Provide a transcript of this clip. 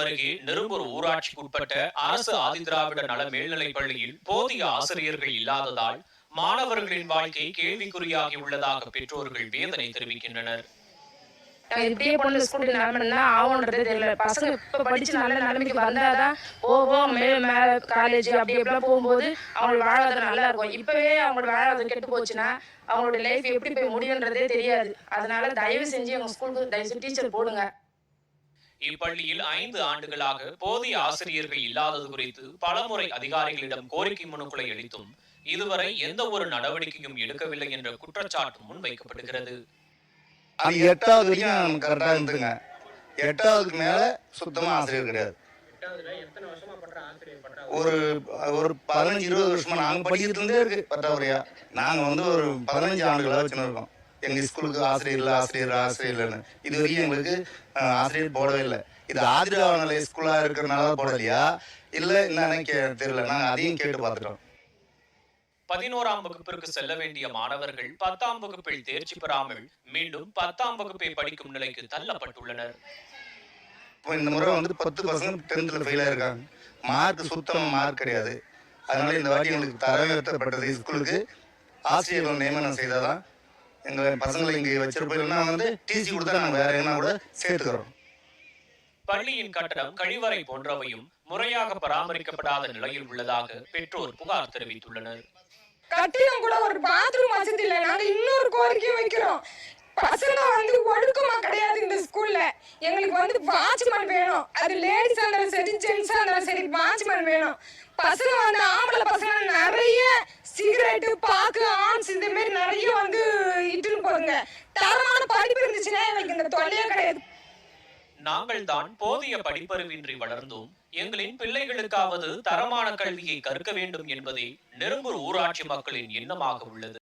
அருகே நெரும்பூர் ஊராட்சிக்குட்பட்ட அரசு ஆதிதிராவிட நல மேல்நிலைப் பள்ளியில் போதிய ஆசிரியர்கள் இல்லாததால் மாணவர்களின் வாழ்க்கை கேள்விக்குறியாகி உள்ளதாக பெற்றோர்கள் வேதனை தெரிவிக்கின்றனர். இப்படியே ஆகும்ன்றது தெரியல. பசங்க இப்போ படிச்சு நல்ல நிலைமைக்கு வந்தாதான் போவோம் மேல மேல காலேஜ் அப்படி எப்படிலாம் போகும்போது அவங்களோட வாழ்வாதாரம் நல்லா இருக்கும். இப்பவே அவங்களோட வாழ்வாதாரம் கெட்டு போச்சுன்னா அவங்களோட லைஃப் எப்படி போய் முடியுன்றதே தெரியாது. அதனால தயவு செஞ்சு எங்க ஸ்கூலுக்கு தயவு செஞ்சு டீச்சர் போடுங்க. இப்பள்ளியில் ஐந்து ஆண்டுகளாக போதிய ஆசிரியர்கள் இல்லாதது குறித்து பலமுறை அதிகாரிகளிடம் கோரிக்கை மனுக்களை அளித்தும் இதுவரை எந்த ஒரு நடவடிக்கையும் எடுக்கவில்லை என்ற குற்றச்சாட்டு முன்வைக்கப்படுகிறது. அது எட்டாவது வரைக்கும் கரெக்டாக இருந்துங்க. எட்டாவதுக்கு மேலே சுத்தமாக ஆசிரியர் கிடையாது. ஒரு ஒரு பதினஞ்சு இருபது வருஷமா நாங்கள் படிக்கிறது இருந்தே இருக்கு பற்றாக்குறையா நாங்கள் வந்து ஒரு பதினஞ்சு ஆண்டுகளாக வச்சுன்னு இருக்கோம். எங்கள் ஸ்கூலுக்கு ஆசிரியர் இல்லை ஆசிரியர் ஆசிரியர் இல்லைன்னு. இது வரைக்கும் எங்களுக்கு ஆசிரியர் போடவே இல்லை. இது ஆதிராவ நிலைய ஸ்கூலாக இருக்கிறனால தான் போடலையா? இல்லை என்னன்னு கே தெரியல. நாங்கள் அதையும் கேட்டு பார்த்துட்டோம். பதினோராம் வகுப்பிற்கு செல்ல வேண்டிய மாணவர்கள் பத்தாம் வகுப்பில் தேர்ச்சி பெறாமல் மீண்டும் பத்தாம் வகுப்பை படிக்கும் நிலைக்கு தள்ளப்பட்டுள்ளனர். இப்போ இந்த முறை வந்து பத்து பசங்க டென்த்தில் ஃபெயிலாக இருக்காங்க மார்க் சுத்தமாக மார்க் கிடையாது. அதனால இந்த வாட்டி எங்களுக்கு தரவேற்றப்பட்டது ஸ்கூலுக்கு. ஆசிரியர்கள் நியமனம் செய்தால் தான் எங்கள் பசங்களை இங்கே வச்சிருப்போம். இல்லைன்னா வந்து டிசி கொடுத்தா நாங்கள் வேற என்ன கூட சேர்த்துக்கிறோம். பள்ளியின் கட்டடம் கழிவறை போன்றவையும் முறையாக பராமரிக்கப்படாத நிலையில் உள்ளதாக பெற்றோர் புகார் தெரிவித்துள்ளனர். கட்டிடம் கூட ஒரு பாத்ரூம் வசதி இல்லை. நாங்க இன்னொரு கோரிக்கையும் வைக்கிறோம். பசங்க வந்து ஒழுக்கமா கிடையாது இந்த ஸ்கூல்ல எங்களுக்கு வந்து வாட்ச்மேன் வேணும். அது லேடிஸா இருந்தாலும் சரி ஜென்ஸா இருந்தாலும் சரி வாட்ச்மேன் வேணும். பசங்க வந்து ஆம்பளை பசங்க நிறைய சிகரெட்டு பாக்கு ஆன்ஸ் இந்த மாதிரி நிறைய வந்து இட்டுன்னு போதுங்க தரமான படிப்பு இருந்துச்சுன்னா எனக்கு இந்த தொல்லையே கிடையாது. நாங்கள் தான் போதிய படிப்பறிவின்றி வளர்ந்தோம். எங்களின் பிள்ளைகளுக்காவது தரமான கல்வியை கற்க வேண்டும் என்பதே நெருங்கூர் ஊராட்சி மக்களின் எண்ணமாக உள்ளது.